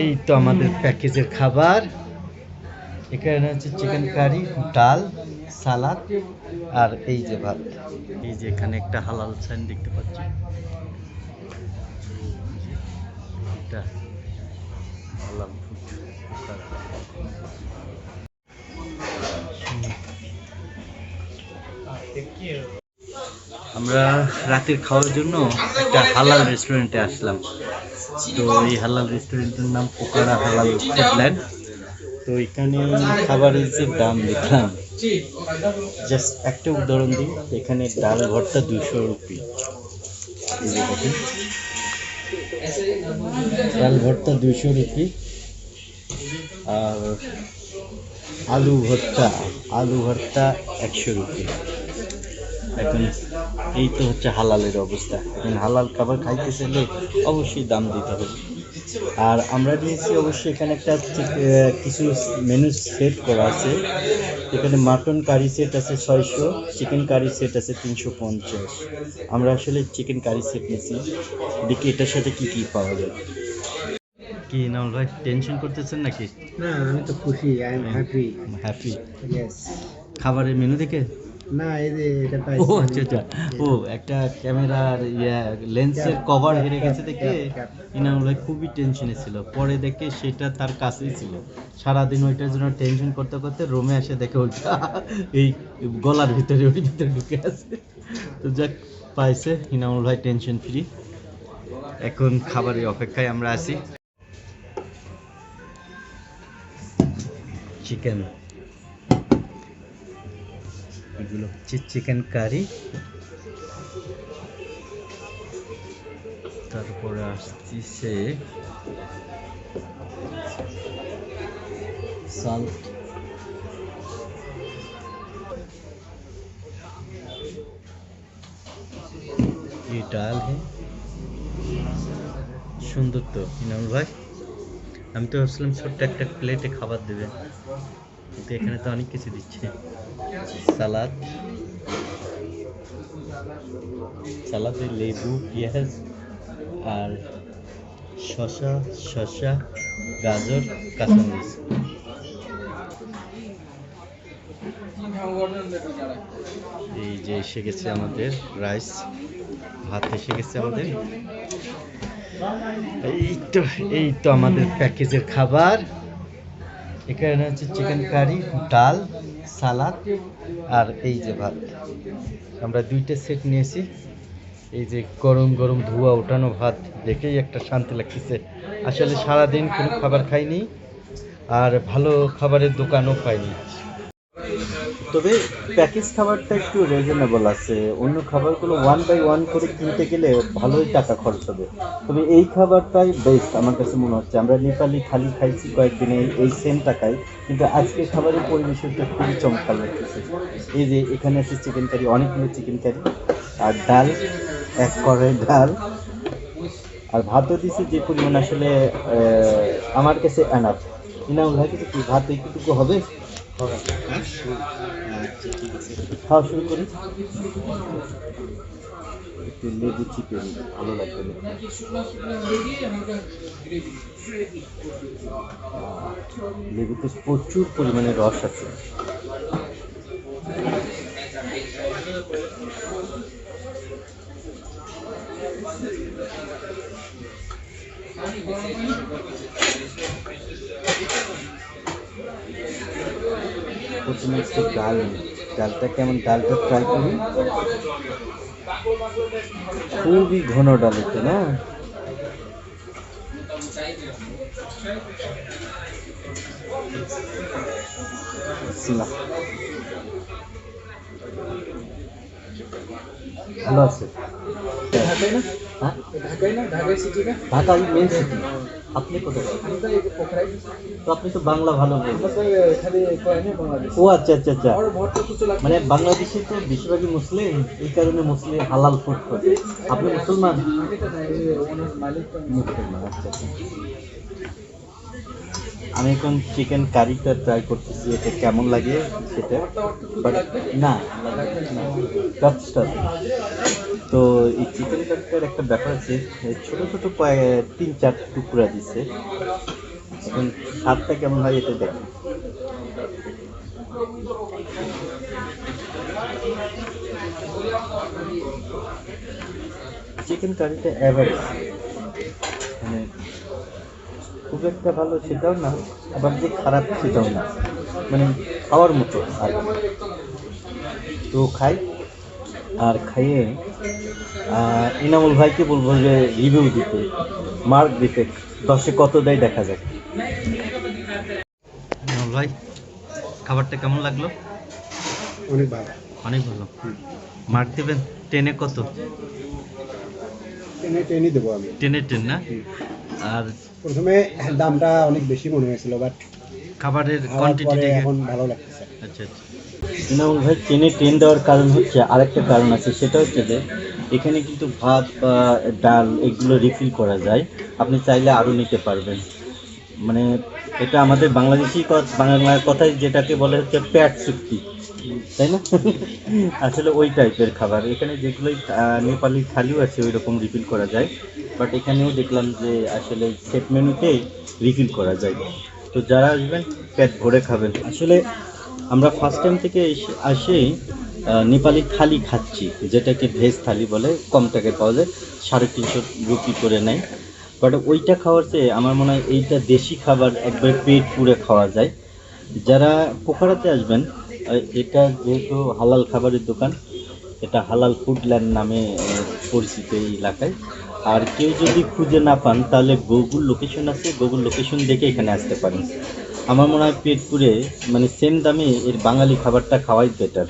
এই তো আমাদের প্যাকেজের খাবার। এখানে হচ্ছে চিকেন কারি, ডাল, সালাদ, আর এই যে ভাত। এই যে এখানে একটা হালাল সাইন দেখতে পাচ্ছি। আমরা রাতের খাওয়ার জন্য একটা হালাল রেস্টুরেন্টে আসলাম। তো এই হালাল রেস্টুরেন্টের নাম পোকারা হালাল ফুডল্যান্ড তো এখানে খাবারের যে দাম দেখলাম। জাস্ট একটা উদাহরণ দিই, এখানে ডাল ভর্তা দুশো রুপি। ডাল ভর্তা দুশো রুপি। আর আলু ভর্তা আলু ভর্তা একশো রুপি। এখন এই তো হচ্ছে হালালের অবস্থা। এখন হালাল খাবার খাইতে চাইলে অবশ্যই দাম দিতে হবে। আর আমরা নিয়েছি অবশ্যই এখানে একটা কিছু মেনু সেট করা আছে। এখানে মাটন কারি সেট আছে ছয়শো চিকেন কারি সেট আছে তিনশো পঞ্চাশ। আমরা আসলে চিকেন কারি সেট নিয়েছি। দেখি এটার সাথে কি কি পাওয়া যায়। কি নাম ভাই টেনশন করতেছেন নাকি? না আমি তো খুশি আই এম হ্যাপি হ্যাপি খাবারের মেনু দেখে? না এই যে এটা ও আচ্ছা আচ্ছা। ও একটা ক্যামেরার ইয়া লেন্সের কভার হেরে গেছে দেখে ইনামুল ভাই খুবই টেনশনে ছিল। পরে দেখে সেটা তার কাছেই ছিল। সারাদিন ওইটার জন্য টেনশন করতে করতে রুমে এসে দেখে ওইটা এই গলার ভিতরে ওই ভিতরে ঢুকে আছে। তো যাক পাইছে ইনামুল ভাই টেনশন ফ্রি এখন খাবারের অপেক্ষায় আমরা আছি। চিকেন এগুলো হচ্ছে চিকেন কারি তারপরে আসতেছে সাল্ট ये ডাল সুন্দর তো ইনামুল ভাই। আমি তো ভাবছিলাম ছোট্ট একটা প্লেটে খাবার দেবে। কিন্তু এখানে তো অনেক কিছু দিচ্ছে। সালাদ। সালাদে লেবু, পেঁয়াজ আর শসা শসা, গাজর, কাঁচামরিচ। এই যে এসে গেছে আমাদের রাইস। ভাত এসে গেছে আমাদের। এই তো এই তো আমাদের প্যাকেজের খাবার। এখানে হচ্ছে চিকেন কারি ডাল, সালাদ আর এই যে ভাত। আমরা দুইটা সেট নিয়েছি। এই যে গরম গরম ধোয়া ওঠানো ভাত, দেখেই একটা শান্তি লাগতেছে। আসলে সারাদিন কোনো খাবার খাইনি আর ভালো খাবারের দোকানও পাইনি। তবে প্যাকেজ খাবারটা একটু রিজনেবল আছে। অন্য খাবারগুলো ওয়ান বাই ওয়ান করে কিনতে গেলে ভালোই টাকা খরচ হবে। তবে এই খাবারটাই বেস্ট আমার কাছে মনে হচ্ছে। আমরা নেপালি খালি খাইছি কয়েকদিনে, এই সেম টাকায় কিন্তু আজকে খাবারের পরিবেশনটা খুবই চমৎকার লাগতেছে। এই যে এখানে আছে চিকেন কারি অনেকগুলো চিকেন কারি আর ডাল, এক কড়াই ডাল। আর ভাতও দিছি, যে পরিমাণ আসলে আমার কাছে এনাফ ইনাম কিছু কি ভাত এইটুকু হবে? খাওয়া শুরু করি। একটু লেবু চিপে ভালো লাগবে লেবুতে প্রচুর পরিমাণে রস আছে। প্রথমে একটু ডাল নিই। ডালটা কেমন ডালটা ট্রাই করি খুবই ঘন ডাল এটা, না বিসমিল্লাহ। ভালো আছে। হ্যাঁ? মেন সিটি আপনি কোথায়? তো আপনি তো বাংলা ভালো ও আচ্ছা আচ্ছা আচ্ছা। মানে বাংলাদেশে তো বেশিরভাগই মুসলিম এই কারণে মুসলিম হালাল ফুড করে আপনি মুসলমান? মুসলমান আচ্ছা আচ্ছা। আমি এখন চিকেন কারিটা ট্রাই করতেছি, এটা কেমন লাগে সেটা বাট না টপস্টার তো এই চিকেন কারিটার একটা ব্যাপার আছে ছোটো ছোট তিন চার টুকরা দিছে। এখন স্বাদটা কেমন হয় এটা দেখেন চিকেন কারিটা অ্যাভারেজ একটা ভালো সেটাও না আবার যে খারাপ সেটাও না। মানে খাওয়ার মতো আর তো খাই আর খাইয়ে ইনামুল ভাইকে বলব যে রিভিউ দিতে মার্ক দিতে দশে কত দেয় দেখা যাক। ইনামুল ভাই খাবারটা কেমন লাগল? অনেক ভালো। অনেক ভালো। মার্ক দেবেন? টেনে কত? টেনে টেনে দেবো আমি। টেনে টেন না? আর প্রথমে দামটা অনেক বেশি মনে হয়েছিল বাট খাবারের কোয়ান্টিটি এখন ভালো লাগতেছে। আচ্ছা আচ্ছা। ইনামুল ভাই টেনে টেন দেওয়ার কারণ হচ্ছে আরেকটা কারণ আছে সেটা হচ্ছে যে এখানে কিন্তু ভাত বা ডাল এগুলো রিফিল করা যায়। আপনি চাইলে আরও নিতে পারবেন। মানে এটা আমাদের বাংলাদেশি বাংলার কথায় যেটাকে বলে হচ্ছে প্যাট চুক্তি। তাই না? আসলে ওই টাইপের খাবার। এখানে যেগুলোই নেপালি থালিও আছে ওই রকম রিফিল করা যায়। বাট এখানেও দেখলাম যে আসলে সেট মেনুতেই রিফিল করা যায়। তো যারা আসবেন পেট ভরে খাবেন। আসলে আমরা ফার্স্ট টাইম থেকে আহ, নেপালি থালি খাচ্ছি। যেটাকে ভেজ থালি বলে কম টাকায় পাওয়া যায় সাড়ে তিনশো রুপি করে নেয়। বাট ওইটা খাওয়ার চেয়ে আমার মনে হয় এইটা দেশি খাবার একবার পেট পুরে খাওয়া যায়। যারা পোখরাতে আসবেন এটা যেহেতু হালাল খাবারের দোকান, এটা হালাল ফুডল্যান্ড নামে পরিচিত এই এলাকায়। আর কেউ যদি খুঁজে না পান, তাহলে গুগল লোকেশন আছে গুগল লোকেশন দেখে এখানে আসতে পারেন। আমার মনে হয় পেটপুরে মানে সেম দামে এর বাঙালি খাবারটা খাওয়াই বেটার